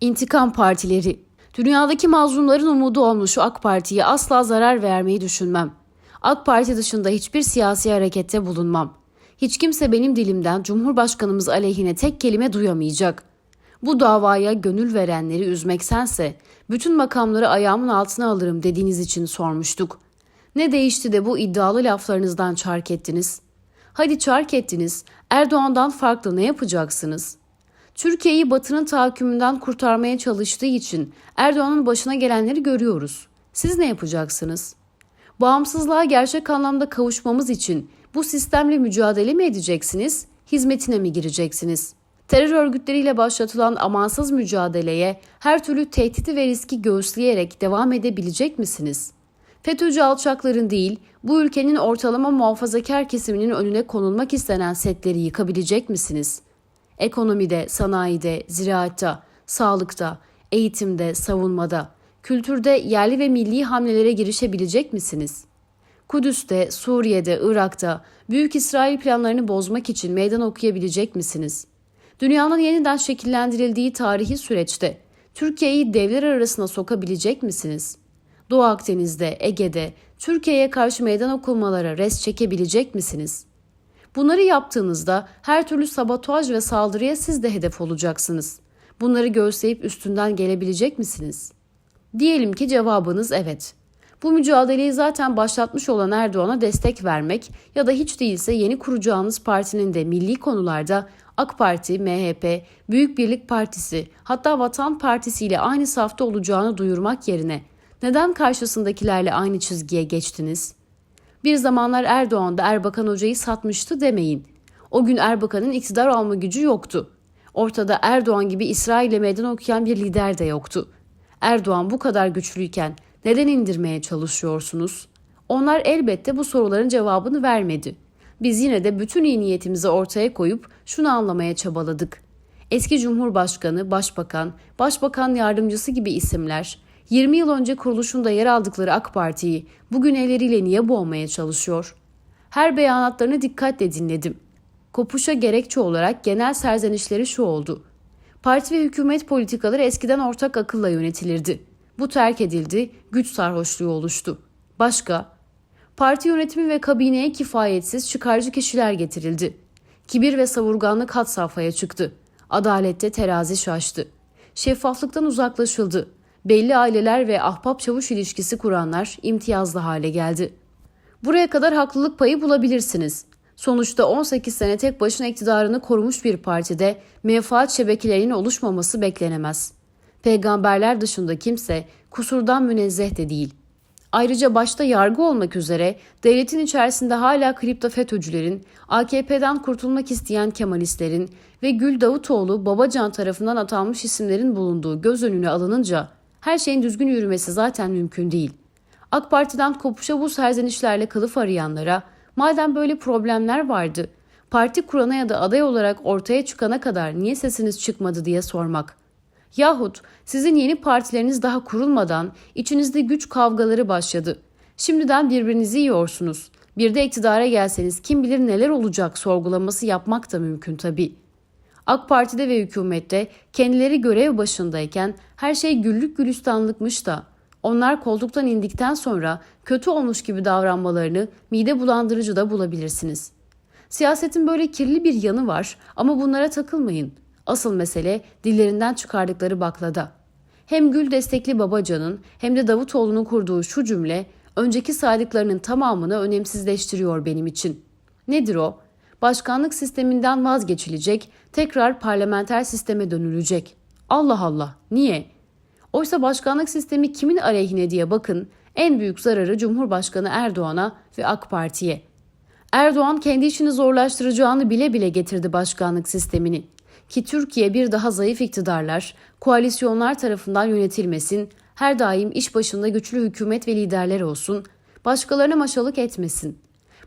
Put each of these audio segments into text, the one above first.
İntikam partileri. Dünyadaki mazlumların umudu olmuş AK Parti'ye asla zarar vermeyi düşünmem. AK Parti dışında hiçbir siyasi harekette bulunmam. Hiç kimse benim dilimden Cumhurbaşkanımız aleyhine tek kelime duyamayacak. Bu davaya gönül verenleri üzmeksense bütün makamları ayağımın altına alırım dediğiniz için sormuştuk. Ne değişti de bu iddialı laflarınızdan çark ettiniz? Hadi çark ettiniz, Erdoğan'dan farklı ne yapacaksınız?'' Türkiye'yi Batı'nın tahakkümünden kurtarmaya çalıştığı için Erdoğan'ın başına gelenleri görüyoruz. Siz ne yapacaksınız? Bağımsızlığa gerçek anlamda kavuşmamız için bu sistemle mücadele mi edeceksiniz, hizmetine mi gireceksiniz? Terör örgütleriyle başlatılan amansız mücadeleye her türlü tehdidi ve riski göğüsleyerek devam edebilecek misiniz? FETÖ'cü alçakların değil, bu ülkenin ortalama muhafazakar kesiminin önüne konulmak istenen setleri yıkabilecek misiniz?'' Ekonomide, sanayide, ziraatta, sağlıkta, eğitimde, savunmada, kültürde yerli ve milli hamlelere girişebilecek misiniz? Kudüs'te, Suriye'de, Irak'ta Büyük İsrail planlarını bozmak için meydan okuyabilecek misiniz? Dünyanın yeniden şekillendirildiği tarihi süreçte Türkiye'yi devler arasına sokabilecek misiniz? Doğu Akdeniz'de, Ege'de Türkiye'ye karşı meydan okumalara res çekebilecek misiniz?'' Bunları yaptığınızda her türlü sabotaj ve saldırıya siz de hedef olacaksınız. Bunları göğüsleyip üstünden gelebilecek misiniz? Diyelim ki cevabınız evet. Bu mücadeleyi zaten başlatmış olan Erdoğan'a destek vermek ya da hiç değilse yeni kuracağınız partinin de milli konularda AK Parti, MHP, Büyük Birlik Partisi hatta Vatan Partisi ile aynı safta olacağını duyurmak yerine neden karşısındakilerle aynı çizgiye geçtiniz? Bir zamanlar Erdoğan da Erbakan Hoca'yı satmıştı demeyin. O gün Erbakan'ın iktidar alma gücü yoktu. Ortada Erdoğan gibi İsrail'e meydan okuyan bir lider de yoktu. Erdoğan bu kadar güçlüyken neden indirmeye çalışıyorsunuz? Onlar elbette bu soruların cevabını vermedi. Biz yine de bütün iyi niyetimizi ortaya koyup şunu anlamaya çabaladık. Eski Cumhurbaşkanı, Başbakan, Başbakan Yardımcısı gibi isimler 20 yıl önce kuruluşunda yer aldıkları AK Parti'yi bugün elleriyle niye boğmaya çalışıyor? Her beyanatlarını dikkatle dinledim. Kopuşa gerekçe olarak genel serzenişleri şu oldu. Parti ve hükümet politikaları eskiden ortak akılla yönetilirdi. Bu terk edildi, güç sarhoşluğu oluştu. Başka? Parti yönetimi ve kabineye kifayetsiz çıkarcı kişiler getirildi. Kibir ve savurganlık hat safhaya çıktı. Adalette terazi şaştı. Şeffaflıktan uzaklaşıldı belli aileler ve ahbap çavuş ilişkisi kuranlar imtiyazlı hale geldi. Buraya kadar haklılık payı bulabilirsiniz. Sonuçta 18 sene tek başına iktidarını korumuş bir partide menfaat şebekelerinin oluşmaması beklenemez. Peygamberler dışında kimse kusurdan münezzeh de değil. Ayrıca başta yargı olmak üzere devletin içerisinde hala kripto FETÖ'cülerin, AKP'den kurtulmak isteyen Kemalistlerin ve Gül Davutoğlu Babacan tarafından atanmış isimlerin bulunduğu göz önüne alınınca her şeyin düzgün yürümesi zaten mümkün değil. AK Parti'den kopuşa bu serzenişlerle kılıf arayanlara madem böyle problemler vardı parti kurana ya da aday olarak ortaya çıkana kadar niye sesiniz çıkmadı diye sormak. Yahut sizin yeni partileriniz daha kurulmadan içinizde güç kavgaları başladı. Şimdiden birbirinizi yiyorsunuz. Bir de iktidara gelseniz kim bilir neler olacak sorgulaması yapmak da mümkün tabii.'' AK Parti'de ve hükümette kendileri görev başındayken her şey güllük gülistanlıkmış da onlar koltuktan indikten sonra kötü olmuş gibi davranmalarını mide bulandırıcı da bulabilirsiniz. Siyasetin böyle kirli bir yanı var ama bunlara takılmayın. Asıl mesele dillerinden çıkardıkları baklada. Hem Gül destekli Babacan'ın hem de Davutoğlu'nun kurduğu şu cümle önceki saydıklarının tamamını önemsizleştiriyor benim için. Nedir o? Başkanlık sisteminden vazgeçilecek, tekrar parlamenter sisteme dönülecek. Allah Allah, niye? Oysa başkanlık sistemi kimin aleyhine diye bakın, en büyük zararı Cumhurbaşkanı Erdoğan'a ve AK Parti'ye. Erdoğan kendi işini zorlaştıracağını bile bile getirdi başkanlık sistemini. Ki Türkiye bir daha zayıf iktidarlar, koalisyonlar tarafından yönetilmesin, her daim iş başında güçlü hükümet ve liderler olsun, başkalarına maşalık etmesin.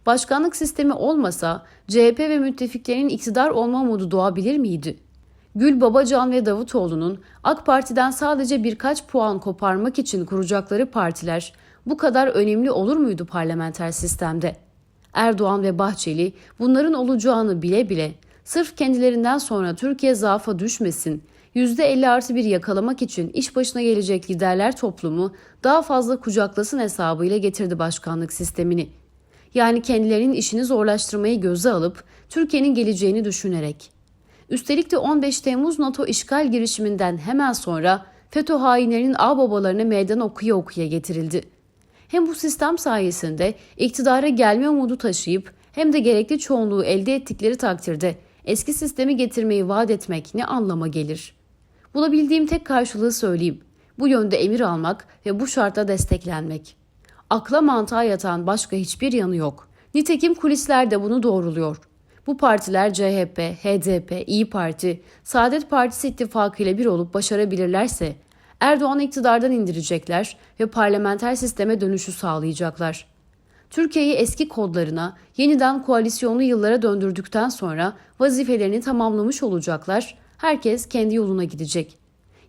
Başkanlık sistemi olmasa CHP ve müttefiklerinin iktidar olma umudu doğabilir miydi? Gül Babacan ve Davutoğlu'nun AK Parti'den sadece birkaç puan koparmak için kuracakları partiler bu kadar önemli olur muydu parlamenter sistemde? Erdoğan ve Bahçeli bunların olacağını bile bile sırf kendilerinden sonra Türkiye zaafa düşmesin, %50 artı bir yakalamak için iş başına gelecek liderler toplumu daha fazla kucaklasın hesabıyla getirdi başkanlık sistemini. Yani kendilerinin işini zorlaştırmayı göze alıp Türkiye'nin geleceğini düşünerek. Üstelik de 15 Temmuz NATO işgal girişiminden hemen sonra FETÖ hainlerinin ağbabalarına meydan okuya okuya getirildi. Hem bu sistem sayesinde iktidara gelme umudu taşıyıp hem de gerekli çoğunluğu elde ettikleri takdirde eski sistemi getirmeyi vaat etmek ne anlama gelir? Bulabildiğim tek karşılığı söyleyeyim. Bu yönde emir almak ve bu şartla desteklenmek. Akla mantığa yatan başka hiçbir yanı yok. Nitekim kulisler de bunu doğruluyor. Bu partiler CHP, HDP, İyi Parti, Saadet Partisi ittifakıyla bir olup başarabilirlerse Erdoğan iktidardan indirecekler ve parlamenter sisteme dönüşü sağlayacaklar. Türkiye'yi eski kodlarına, yeniden koalisyonlu yıllara döndürdükten sonra vazifelerini tamamlamış olacaklar. Herkes kendi yoluna gidecek.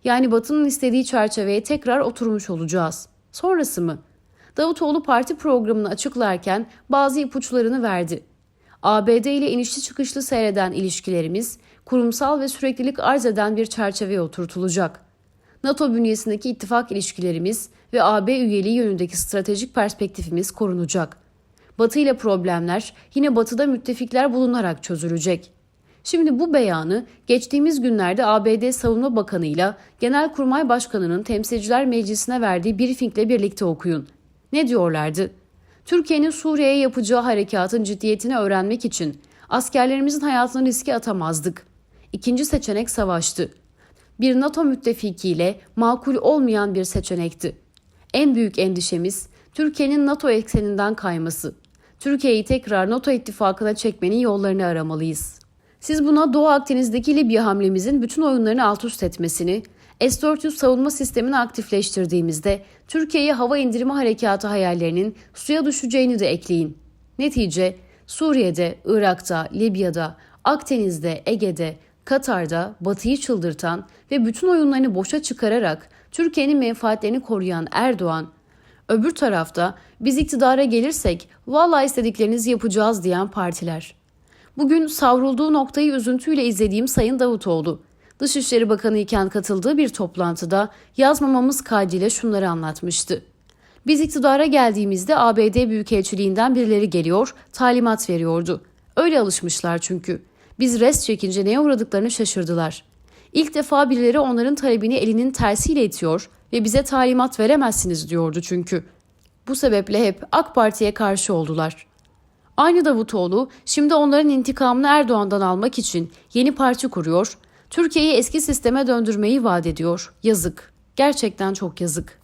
Yani Batı'nın istediği çerçeveye tekrar oturmuş olacağız. Sonrası mı? Davutoğlu parti programını açıklarken bazı ipuçlarını verdi. ABD ile inişli çıkışlı seyreden ilişkilerimiz kurumsal ve süreklilik arz eden bir çerçeveye oturtulacak. NATO bünyesindeki ittifak ilişkilerimiz ve AB üyeliği yönündeki stratejik perspektifimiz korunacak. Batı ile problemler yine batıda müttefikler bulunarak çözülecek. Şimdi bu beyanı geçtiğimiz günlerde ABD Savunma Bakanı ile Genelkurmay Başkanı'nın Temsilciler Meclisi'ne verdiği briefingle birlikte okuyun. Ne diyorlardı? Türkiye'nin Suriye'ye yapacağı harekatın ciddiyetini öğrenmek için askerlerimizin hayatını riske atamazdık. İkinci seçenek savaştı. Bir NATO müttefikiyle makul olmayan bir seçenekti. En büyük endişemiz Türkiye'nin NATO ekseninden kayması. Türkiye'yi tekrar NATO ittifakına çekmenin yollarını aramalıyız. Siz buna Doğu Akdeniz'deki Libya hamlemizin bütün oyunlarını alt üst etmesini, S-400 savunma sistemini aktifleştirdiğimizde Türkiye'ye hava indirme harekatı hayallerinin suya düşeceğini de ekleyin. Netice Suriye'de, Irak'ta, Libya'da, Akdeniz'de, Ege'de, Katar'da Batı'yı çıldırtan ve bütün oyunlarını boşa çıkararak Türkiye'nin menfaatlerini koruyan Erdoğan, öbür tarafta biz iktidara gelirsek vallahi istediklerinizi yapacağız diyen partiler. Bugün savrulduğu noktayı üzüntüyle izlediğim Sayın Davutoğlu, Dışişleri Bakanı iken katıldığı bir toplantıda yazmamamız kaydıyla şunları anlatmıştı. Biz iktidara geldiğimizde ABD Büyükelçiliğinden birileri geliyor, talimat veriyordu. Öyle alışmışlar çünkü. Biz res çekince neye uğradıklarını şaşırdılar. İlk defa birileri onların talebini elinin tersiyle itiyor ve bize talimat veremezsiniz diyordu çünkü. Bu sebeple hep AK Parti'ye karşı oldular. Aynı Davutoğlu şimdi onların intikamını Erdoğan'dan almak için yeni parti kuruyor, Türkiye'yi eski sisteme döndürmeyi vaat ediyor. Yazık. Gerçekten çok yazık.